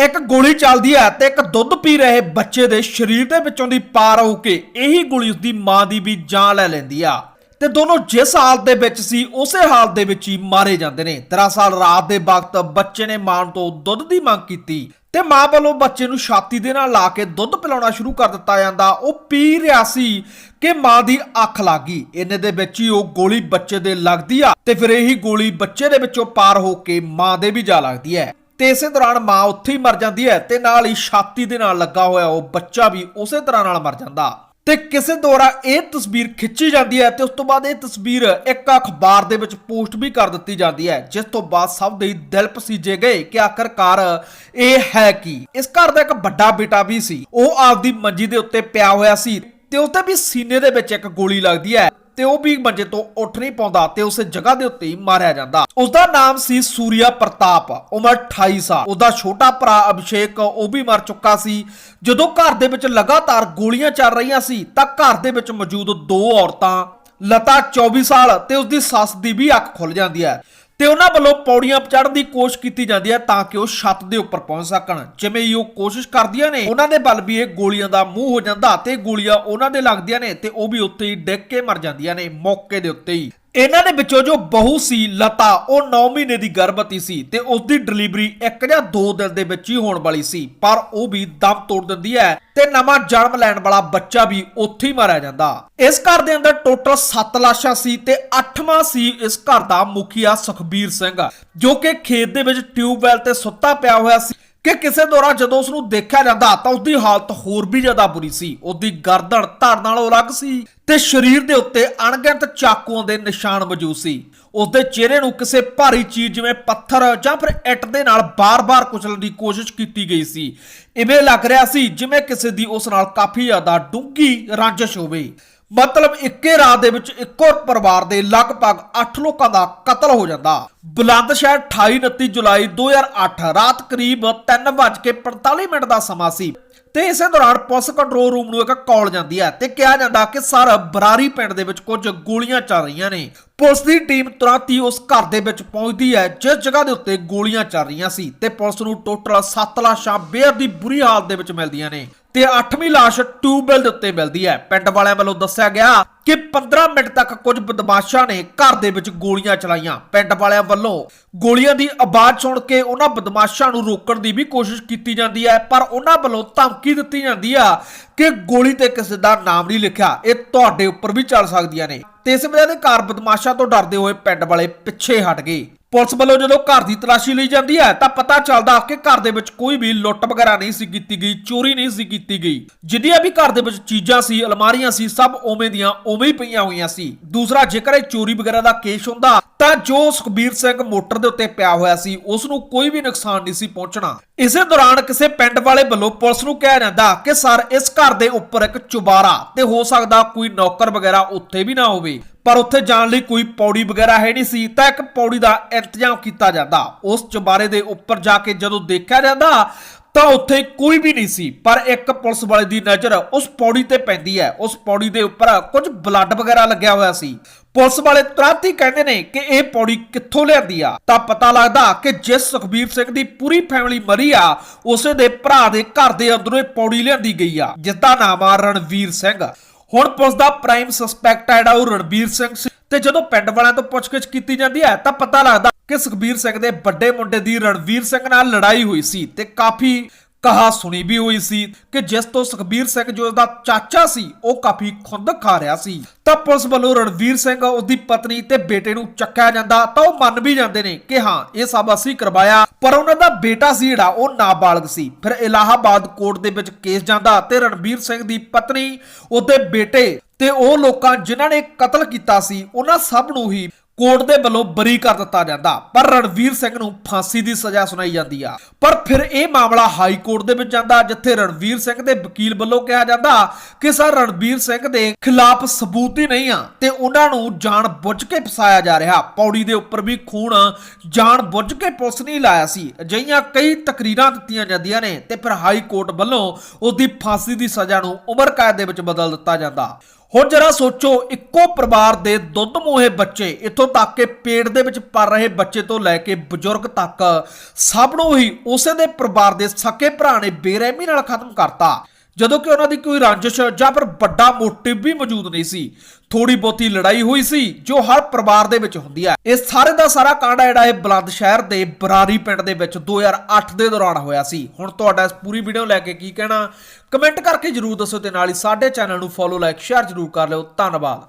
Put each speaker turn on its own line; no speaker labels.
ਇੱਕ ਗੋਲੀ ਚੱਲਦੀ ਹੈ ਤੇ ਇੱਕ ਦੁੱਧ ਪੀ ਰਹੇ ਬੱਚੇ ਦੇ ਸਰੀਰ ਦੇ ਵਿੱਚੋਂ ਦੀ ਪਾਰ ਹੋ ਕੇ ਇਹੀ ਗੋਲੀ ਉਸਦੀ ਮਾਂ ਦੀ ਵੀ ਜਾਨ ਲੈ ਲੈਂਦੀ ਆ। ਤੇ ਦੋਨੋਂ ਜਿਸ ਹਾਲਤ ਦੇ ਵਿੱਚ ਸੀ, ਉਸੇ ਹਾਲਤ ਦੇ ਵਿੱਚ ਹੀ ਮਾਰੇ ਜਾਂਦੇ ਨੇ। ਦਰਅਸਲ ਰਾਤ ਦੇ ਵਕਤ ਬੱਚੇ ਨੇ ਮਾਂ ਤੋਂ ਦੁੱਧ ਦੀ ਮੰਗ ਕੀਤੀ ਤੇ ਮਾਂ ਵੱਲੋਂ ਬੱਚੇ ਨੂੰ ਛਾਤੀ ਦੇ ਨਾਲ ਲਾ ਕੇ ਦੁੱਧ ਪਿਲਾਉਣਾ ਸ਼ੁਰੂ ਕਰ ਦਿੱਤਾ ਜਾਂਦਾ। ਉਹ ਪੀ ਰਿਹਾ ਸੀ ਕਿ ਮਾਂ ਦੀ ਅੱਖ ਲੱਗ ਗਈ। ਇਹਨੇ ਦੇ ਵਿੱਚ ਹੀ ਉਹ ਗੋਲੀ ਬੱਚੇ ਦੇ ਲੱਗਦੀ ਆ ਤੇ ਫਿਰ ਇਹੀ ਗੋਲੀ ਬੱਚੇ ਦੇ ਵਿੱਚੋਂ ਪਾਰ ਹੋ ਕੇ ਮਾਂ ਦੇ ਵੀ ਜਾ ਲੱਗਦੀ ਹੈ। ਤੇ ਇਸੇ ਦੌਰਾਨ ਮਾਂ ਉੱਥੇ ਹੀ ਮਰ ਜਾਂਦੀ ਹੈ ਤੇ ਨਾਲ ਹੀ ਛਾਤੀ ਦੇ ਨਾਲ ਲੱਗਾ ਹੋਇਆ ਉਹ ਬੱਚਾ ਵੀ ਉਸੇ ਤਰ੍ਹਾਂ ਨਾਲ ਮਰ ਜਾਂਦਾ। ਤੇ ਕਿਸੇ ਦੁਆਰਾ ਇਹ ਤਸਵੀਰ ਖਿੱਚੀ ਜਾਂਦੀ ਹੈ ਤੇ ਉਸ ਤੋਂ ਬਾਅਦ ਇਹ ਤਸਵੀਰ ਇੱਕ ਅਖਬਾਰ ਦੇ ਵਿੱਚ ਪੋਸਟ ਵੀ ਕਰ ਦਿੱਤੀ ਜਾਂਦੀ ਹੈ, ਜਿਸ ਤੋਂ ਬਾਅਦ ਸਭ ਦੇ ਹੀ ਦਿਲ ਪਸੀਜੇ ਗਏ ਕਿ ਆਖਰਕਾਰ ਇਹ ਹੈ ਕੀ। ਇਸ ਘਰ ਦਾ ਇੱਕ ਵੱਡਾ ਬੇਟਾ ਵੀ ਸੀ, ਉਹ ਆਪਦੀ ਮੰਜੀ ਦੇ ਉੱਤੇ ਪਿਆ ਹੋਇਆ ਸੀ ਤੇ ਉਸਦੇ ਵੀ ਸੀਨੇ ਦੇ ਵਿੱਚ ਇੱਕ ਗੋਲੀ ਲੱਗਦੀ ਹੈ। ਤੇ ਉਹ ਵੀ ਮੰਜੇ ਤੋਂ ਉੱਠ ਨਹੀਂ ਪਾਉਂਦਾ ਤੇ ਉਸੇ ਜਗ੍ਹਾ ਦੇ ਉੱਤੇ ਹੀ ਮਾਰਿਆ ਜਾਂਦਾ। ਉਸਦਾ ਨਾਮ ਸੀ ਸੂਰਿਆ ਪ੍ਰਤਾਪ, ਉਮਰ 28 ਸਾਲ। ਉਹਦਾ ਛੋਟਾ ਭਰਾ ਅਭਿਸ਼ੇਕ, ਉਹ ਵੀ ਮਰ ਚੁੱਕਾ ਸੀ। ਜਦੋਂ ਘਰ ਦੇ ਵਿੱਚ ਲਗਾਤਾਰ ਗੋਲੀਆਂ ਚੱਲ ਰਹੀਆਂ ਸੀ, ਤਾਂ ਘਰ ਦੇ ਵਿੱਚ ਮੌਜੂਦ ਦੋ ਔਰਤਾਂ, ਲਤਾ 24 ਸਾਲ ਤੇ ਉਸਦੀ ਸੱਸ ਦੀ ਵੀ ਅੱਖ ਖੁੱਲ ਜਾਂਦੀ ਹੈ। ਤੇ ਉਹਨਾਂ ਵੱਲੋਂ ਪੌੜੀਆਂ ਚੜ੍ਹਨ ਦੀ ਕੋਸ਼ਿਸ਼ ਕੀਤੀ ਜਾਂਦੀ ਹੈ ਤਾਂ ਕਿ ਉਹ ਛੱਤ ਦੇ ਉੱਪਰ ਪਹੁੰਚ ਸਕਣ। ਜਿਵੇਂ ਹੀ ਉਹ ਕੋਸ਼ਿਸ਼ ਕਰਦੀਆਂ ਨੇ, ਉਹਨਾਂ ਦੇ ਬਲ ਵੀ ਇਹ ਗੋਲੀਆਂ ਦਾ ਮੂੰਹ ਹੋ ਜਾਂਦਾ ਤੇ ਗੋਲੀਆਂ ਉਹਨਾਂ ਦੇ ਲੱਗਦੀਆਂ ਨੇ ਤੇ ਉਹ ਵੀ ਉੱਥੇ ਹੀ ਡਿੱਗ ਕੇ ਮਰ ਜਾਂਦੀਆਂ ਨੇ ਮੌਕੇ ਦੇ ਉੱਤੇ ਹੀ। ਇਹਨਾਂ ਦੇ ਵਿੱਚੋਂ ਜੋ ਬਹੂ ਸੀ ਲਤਾ, ਉਹ 9 ਮਹੀਨੇ ਦੀ ਗਰਭਵਤੀ ਸੀ ਤੇ ਉਸ ਦੀ ਡਿਲੀਵਰੀ ਇੱਕ ਜਾਂ ਦੋ ਦਿਨ ਦੇ ਵਿੱਚ ਹੀ ਹੋਣ ਵਾਲੀ ਸੀ, ਪਰ ਉਹ ਵੀ ਦਮ ਤੋੜ ਦਿੰਦੀ ਹੈ ਤੇ ਨਵਾਂ ਜਨਮ ਲੈਣ ਵਾਲਾ ਬੱਚਾ ਵੀ ਉੱਥੇ ਹੀ ਮਾਰਿਆ ਜਾਂਦਾ। ਇਸ ਘਰ ਦੇ ਅੰਦਰ ਟੋਟਲ 7 ਲਾਸ਼ਾਂ ਸੀ ਤੇ 8ਵਾਂ ਸੀ ਇਸ ਘਰ ਦਾ ਮੁਖੀਆ ਸੁਖਬੀਰ ਸਿੰਘ, ਜੋ ਕਿ ਖੇਤ ਦੇ ਵਿੱਚ ਟਿਊਬਵੈਲ ਤੇ ਸੁੱਤਾ ਪਿਆ ਹੋਇਆ ਸੀ। ਕਿ ਕਿਸੇ ਦੌਰਾਨ ਜਦੋਂ ਉਸ ਨੂੰ ਦੇਖਿਆ ਜਾਂਦਾ ਤਾਂ ਉਸ ਦੀ ਹਾਲਤ ਹੋਰ ਵੀ ਜ਼ਿਆਦਾ ਬੁਰੀ ਸੀ। ਉਹਦੀ ਗਰਦਨ ਧੜ ਨਾਲੋਂ ਅਲੱਗ ਸੀ ਤੇ ਸਰੀਰ ਦੇ ਉੱਤੇ ਅਣਗਿਣਤ ਚਾਕੂਆਂ ਦੇ ਨਿਸ਼ਾਨ ਮੌਜੂਦ ਸੀ। ਉਸਦੇ ਚਿਹਰੇ ਨੂੰ ਕਿਸੇ ਭਾਰੀ ਚੀਜ਼ ਜਿਵੇਂ ਪੱਥਰ ਜਾਂ ਫਿਰ ਇੱਟ ਦੇ ਨਾਲ ਬਾਰ-ਬਾਰ ਕੁਚਲਣ ਦੀ ਕੋਸ਼ਿਸ਼ ਕੀਤੀ ਗਈ ਸੀ। ਇਵੇਂ ਲੱਗ ਰਿਹਾ ਸੀ ਜਿਵੇਂ ਕਿਸੇ ਦੀ ਉਸ ਨਾਲ ਕਾਫੀ ਜ਼ਿਆਦਾ ਡੂੰਘੀ ਰਾਂਝਸ਼ ਹੋਵੇ। ਮਤਲਬ ਇੱਕੇ ਰਾਤ ਦੇ ਵਿੱਚ ਇੱਕੋ ਪਰਿਵਾਰ ਦੇ ਲਗਭਗ 8 ਲੋਕਾਂ ਦਾ ਕਤਲ ਹੋ ਜਾਂਦਾ। ਬੁਲੰਦ ਸ਼ਹਿਰ 28 29 ਜੁਲਾਈ 2008 ਰਾਤ ਕਰੀਬ 3:45 ਮਿੰਟ ਦਾ ਸਮਾਂ ਸੀ ਤੇ ਇਸੇ ਦੌਰਾਨ ਪੁਲਿਸ ਕੰਟਰੋਲ ਰੂਮ ਨੂੰ ਇੱਕ ਕਾਲ ਜਾਂਦੀ ਹੈ ਤੇ ਕਿਹਾ ਜਾਂਦਾ ਕਿ ਸਰ ਬਰਾਰੀ ਪਿੰਡ ਦੇ ਵਿੱਚ ਕੁਝ ਗੋਲੀਆਂ ਚੱਲ ਰਹੀਆਂ ਨੇ। ਪੁਲਿਸ ਦੀ ਟੀਮ ਤੁਰੰਤ ਹੀ ਉਸ ਘਰ ਦੇ ਵਿੱਚ ਪਹੁੰਚਦੀ ਹੈ ਜਿਸ ਜਗ੍ਹਾ ਦੇ ਉੱਤੇ ਗੋਲੀਆਂ ਚੱਲ ਰਹੀਆਂ ਸੀ ਤੇ ਪੁਲਿਸ ਨੂੰ ਟੋਟਲ 7 ਲਾਸ਼ਾਂ ਬੇਅਦ ਦੀ ਬੁਰੀ ਹਾਲਤ ਦੇ ਵਿੱਚ ਮਿਲਦੀਆਂ ਨੇ। ਤੇ 8ਵੀਂ ਲਾਸ਼ ਟਿਊਬਵੈਲ ਦੇ ਉੱਤੇ ਮਿਲਦੀ ਹੈ। ਪਿੰਡ ਵਾਲਿਆਂ ਵੱਲੋਂ ਦੱਸਿਆ ਗਿਆ ਕਿ 15 ਮਿੰਟ ਤੱਕ ਕੁਝ ਬਦਮਾਸ਼ਾਂ ਨੇ ਘਰ ਦੇ ਵਿੱਚ ਗੋਲੀਆਂ ਚਲਾਈਆਂ। ਪਿੰਡ ਵਾਲਿਆਂ ਵੱਲੋਂ ਗੋਲੀਆਂ ਦੀ ਆਵਾਜ਼ ਸੁਣ ਕੇ ਉਹਨਾਂ ਬਦਮਾਸ਼ਾਂ ਨੂੰ ਰੋਕਣ ਦੀ ਵੀ ਕੋਸ਼ਿਸ਼ ਕੀਤੀ ਜਾਂਦੀ ਹੈ, ਪਰ ਉਹਨਾਂ ਵੱਲੋਂ ਧਮਕੀ ਦਿੱਤੀ ਜਾਂਦੀ ਆ ਕਿ ਗੋਲੀ ਤੇ ਕਿਸੇ ਦਾ ਨਾਮ ਨਹੀਂ ਲਿਖਿਆ। ਇਹ ਤੁਹਾਡੇ ਉੱਪਰ ਵੀ ਚੱਲ ਸਕਦੀਆਂ ਨੇ। ਤੇ ਇਸ ਵਜ੍ਹਾ ਦੇ ਘਰ ਬਦਮਾਸ਼ਾਂ ਤੋਂ ਡਰਦੇ ਹੋਏ ਪਿੰਡ ਵਾਲੇ ਪਿੱਛੇ ਹਟ ਗਏ। ਪੁਲਿਸ ਵੱਲੋਂ ਜਦੋਂ ਘਰ ਦੀ ਤਲਾਸ਼ੀ ਲਈ ਜਾਂਦੀ ਹੈ, ਤਾਂ ਪਤਾ ਚੱਲਦਾ ਕਿ ਘਰ ਦੇ ਵਿੱਚ ਕੋਈ ਵੀ ਲੁੱਟ ਵਗੈਰਾ ਨਹੀਂ ਸੀ ਕੀਤੀ ਗਈ, ਚੋਰੀ ਨਹੀਂ ਸੀ ਕੀਤੀ ਗਈ। ਜਿੰਨੀਆਂ ਵੀ ਘਰ ਦੇ ਵਿੱਚ ਚੀਜ਼ਾਂ ਸੀ, ਅਲਮਾਰੀਆਂ ਸੀ, ਸਭ ਉਵੇਂ ਦੀਆਂ ਉਵੇਂ ਹੀ ਪਈਆਂ ਹੋਈਆਂ ਸੀ। ਦੂਸਰਾ, ਜੇਕਰ ਇਹ ਚੋਰੀ ਵਗੈਰਾ ਦਾ ਕੇਸ ਹੁੰਦਾ, ਤਾਂ ਜੋ ਸੁਖਬੀਰ ਸਿੰਘ ਮੋਟਰ ਦੇ ਉੱਤੇ ਪਿਆ ਹੋਇਆ ਸੀ ਉਸ ਨੂੰ ਕੋਈ ਵੀ ਨੁਕਸਾਨ ਨਹੀਂ ਸੀ ਪਹੁੰਚਣਾ। ਇਸੇ ਦੌਰਾਨ ਕਿਸੇ ਪਿੰਡ ਵਾਲੇ ਵੱਲੋਂ ਪੁਲਿਸ ਨੂੰ ਕਿਹਾ ਜਾਂਦਾ ਕਿ, ਸਰ, ਇਸ ਘਰ ਦੇ ਉੱਪਰ ਇੱਕ ਚੁਬਾਰਾ ਤੇ ਹੋ ਸਕਦਾ ਕੋਈ ਨੌਕਰ ਵਗੈਰਾ ਉੱਥੇ ਵੀ ਨਾ ਹੋਵੇ। ਪਰ ਉੱਥੇ ਜਾਣ ਲਈ ਕੋਈ ਪੌੜੀ ਵਗੈਰਾ ਹੈ ਨਹੀਂ ਸੀ, ਤਾਂ ਇੱਕ ਪੌੜੀ ਦਾ ਇੰਤਜ਼ਾਮ ਕੀਤਾ ਜਾਂਦਾ। ਉਸ ਚੁਬਾਰੇ ਦੇ ਉੱਪਰ ਜਾ ਕੇ ਜਦੋਂ ਦੇਖਿਆ ਜਾਂਦਾ ਤਾਂ ਉੱਥੇ ਕੋਈ ਵੀ ਨਹੀਂ ਸੀ, ਪਰ ਇੱਕ ਪੁਲਿਸ ਵਾਲੇ ਦੀ ਨਜ਼ਰ ਉਸ ਪੌੜੀ ਤੇ ਪੈਂਦੀ ਹੈ। ਉਸ ਪੌੜੀ ਦੇ ਉੱਪਰ ਕੁਝ ਬਲੱਡ ਵਗੈਰਾ ਲੱਗਿਆ ਹੋਇਆ ਸੀ। ਪੁਲਿਸ ਵਾਲੇ ਤੁਰੰਤ ਹੀ ਕਹਿੰਦੇ ਨੇ ਕਿ ਇਹ ਪੌੜੀ ਕਿੱਥੋਂ ਲਿਆਂਦੀ ਆ। ਤਾਂ ਪਤਾ ਲੱਗਦਾ ਕਿ ਜਿਸ ਸੁਖਬੀਰ ਸਿੰਘ ਦੀ ਪੂਰੀ ਫੈਮਿਲੀ ਮਰੀ ਆ, ਉਸੇ ਦੇ ਭਰਾ ਦੇ ਘਰ ਦੇ ਅੰਦਰੋਂ ਇਹ ਪੌੜੀ ਲਿਆਂਦੀ ਗਈ ਆ ਜਿਸ ਦਾ ਨਾਮ ਆ ਰਣਵੀਰ ਸਿੰਘ। ਹੁਣ ਪੁਲਿਸ ਦਾ ਪ੍ਰਾਈਮ ਸਸਪੈਕਟ ਹੈ ਜਿਹੜਾ ਉਹ ਰਣਬੀਰ ਸਿੰਘ ਸੀ। ਤੇ ਜਦੋਂ ਪਿੰਡ ਵਾਲਿਆਂ ਤੋਂ ਪੁੱਛਗਿੱਛ ਕੀਤੀ ਜਾਂਦੀ ਹੈ, ਤਾਂ ਪਤਾ ਲੱਗਦਾ ਕਿ ਸੁਖਬੀਰ ਸਿੰਘ ਦੇ ਵੱਡੇ ਮੁੰਡੇ ਦੀ ਰਣਵੀਰ ਸਿੰਘ ਨਾਲ ਲੜਾਈ ਹੋਈ ਸੀ ਤੇ ਕਾਫੀ ਕਹਾ ਸੁਣੀ ਵੀ ਹੋਈ ਸੀ ਕਿ ਜਿਸ ਤੋਂ ਸੁਖਬੀਰ ਸਿੰਘ ਜੋ ਉਸਦਾ ਚਾਚਾ ਸੀ, ਉਹ ਕਾਫੀ ਖੁੰਦ ਖਾ ਰਿਹਾ ਸੀ। ਤਾਂ ਪੁਲਿਸ ਵੱਲੋਂ ਰਣਵੀਰ ਸਿੰਘ ਉਹਦੀ ਪਤਨੀ ਤੇ ਬੇਟੇ ਨੂੰ ਚੱਕਿਆ ਜਾਂਦਾ, ਤਾਂ ਉਹ ਮੰਨ ਵੀ ਜਾਂਦੇ ਨੇ ਕਿ ਹਾਂ, ਇਹ ਸਭ ਅਸੀਂ ਕਰਵਾਇਆ। ਪਰ ਉਹਨਾਂ ਦਾ ਬੇਟਾ ਸੀ ਜਿਹੜਾ, ਉਹ ਨਾਬਾਲਗ ਸੀ। ਫਿਰ ਇਲਾਹਾਬਾਦ ਕੋਰਟ ਦੇ ਵਿੱਚ ਕੇਸ ਜਾਂਦਾ ਤੇ ਰਣਬੀਰ ਸਿੰਘ ਦੀ ਪਤਨੀ, ਉਹਦੇ ਬੇਟੇ ਤੇ ਉਹ ਲੋਕਾਂ ਜਿਨ੍ਹਾਂ ਨੇ ਕਤਲ ਕੀਤਾ ਸੀ, ਉਹਨਾਂ ਸਭ ਨੂੰ ਹੀ ਕੋਰਟ ਦੇ ਵੱਲੋਂ ਬਰੀ ਕਰ ਦਿੱਤਾ ਜਾਂਦਾ, ਪਰ ਰਣਵੀਰ ਸਿੰਘ ਨੂੰ ਫਾਂਸੀ ਦੀ ਸਜ਼ਾ ਸੁਣਾਈ ਜਾਂਦੀ ਆ। ਪਰ ਫਿਰ ਇਹ ਮਾਮਲਾ ਹਾਈ ਕੋਰਟ ਦੇ ਵਿੱਚ ਜਾਂਦਾ, ਜਿੱਥੇ ਰਣਵੀਰ ਸਿੰਘ ਦੇ ਵਕੀਲ ਵੱਲੋਂ ਕਿਹਾ ਜਾਂਦਾ ਕਿ ਸਰ, ਰਣਵੀਰ ਸਿੰਘ ਦੇ ਖਿਲਾਫ ਸਬੂਤ ਹੀ ਨਹੀਂ ਆ, ਤੇ ਉਹਨਾਂ ਨੂੰ ਜਾਣ ਬੁੱਝ ਕੇ ਫਸਾਇਆ ਜਾ ਰਿਹਾ। ਪੌੜੀ ਦੇ ਉੱਪਰ ਵੀ ਖੂਨ, ਜਾਣ ਬੁੱਝ ਕੇ ਪੁਲਿਸ ਨਹੀਂ ਲਾਇਆ ਸੀ। ਅਜਿਹੀਆਂ ਕਈ ਤਕਰੀਰਾਂ ਦਿੱਤੀਆਂ ਜਾਂਦੀਆਂ ਨੇ, ਤੇ ਫਿਰ ਹਾਈ ਕੋਰਟ ਵੱਲੋਂ ਉਹਦੀ ਫਾਂਸੀ ਦੀ ਸਜ਼ਾ ਨੂੰ ਉਮਰ ਕੈਦ ਦੇ ਵਿੱਚ ਬਦਲ ਦਿੱਤਾ ਜਾਂਦਾ। ਹੁਣ ਜਰਾ ਸੋਚੋ, ਇੱਕੋ ਪਰਿਵਾਰ ਦੇ ਦੁੱਧ ਮੋਹੇ ਬੱਚੇ ਇੱਥੋਂ ਤੱਕ ਕਿ ਪੇਟ ਦੇ ਵਿੱਚ ਪਰ ਰਹੇ ਬੱਚੇ ਤੋਂ ਲੈ ਕੇ ਬਜ਼ੁਰਗ ਤੱਕ ਸਭ ਨੂੰ ਹੀ ਉਸੇ ਦੇ ਪਰਿਵਾਰ ਦੇ ਸਕੇ ਭਰਾ ਨੇ ਬੇਰਹਿਮੀ ਨਾਲ ਖਤਮ ਕਰਤਾ। ਜਦੋਂ ਕਿ ਉਹਨਾਂ ਦੀ ਕੋਈ ਰੰਜਿਸ਼ ਜਾਂ ਫਿਰ ਵੱਡਾ ਮੋਟਿਵ ਵੀ ਮੌਜੂਦ ਨਹੀਂ ਸੀ। ਥੋੜੀ ਬਹੁਤੀ ਲੜਾਈ ਹੋਈ ਸੀ, ਜੋ ਹਰ ਪਰਿਵਾਰ ਦੇ ਵਿੱਚ ਹੁੰਦੀ ਹੈ। ਇਹ ਸਾਰੇ ਦਾ ਸਾਰਾ ਕਾਂਡ ਜਿਹੜਾ ਇਹ ਬਲੰਦ ਸ਼ਹਿਰ ਦੇ ਬਰਾਰੀ ਪਿੰਡ ਦੇ ਵਿੱਚ 2008 ਦੇ ਦੌਰਾਨ ਹੋਇਆ ਸੀ। ਹੁਣ ਤੁਹਾਡਾ ਇਸ ਪੂਰੀ ਵੀਡੀਓ ਲੈ ਕੇ ਕੀ ਕਹਿਣਾ? ਕਮੈਂਟ ਕਰਕੇ ਜਰੂਰ ਦੱਸੋ ਤੇ ਨਾਲ ਹੀ ਸਾਡੇ ਚੈਨਲ ਨੂੰ ਫੋਲੋ ਲਾਈਕ ਸ਼ੇਅਰ ਜਰੂਰ ਕਰ ਲਿਓ। ਧੰਨਵਾਦ।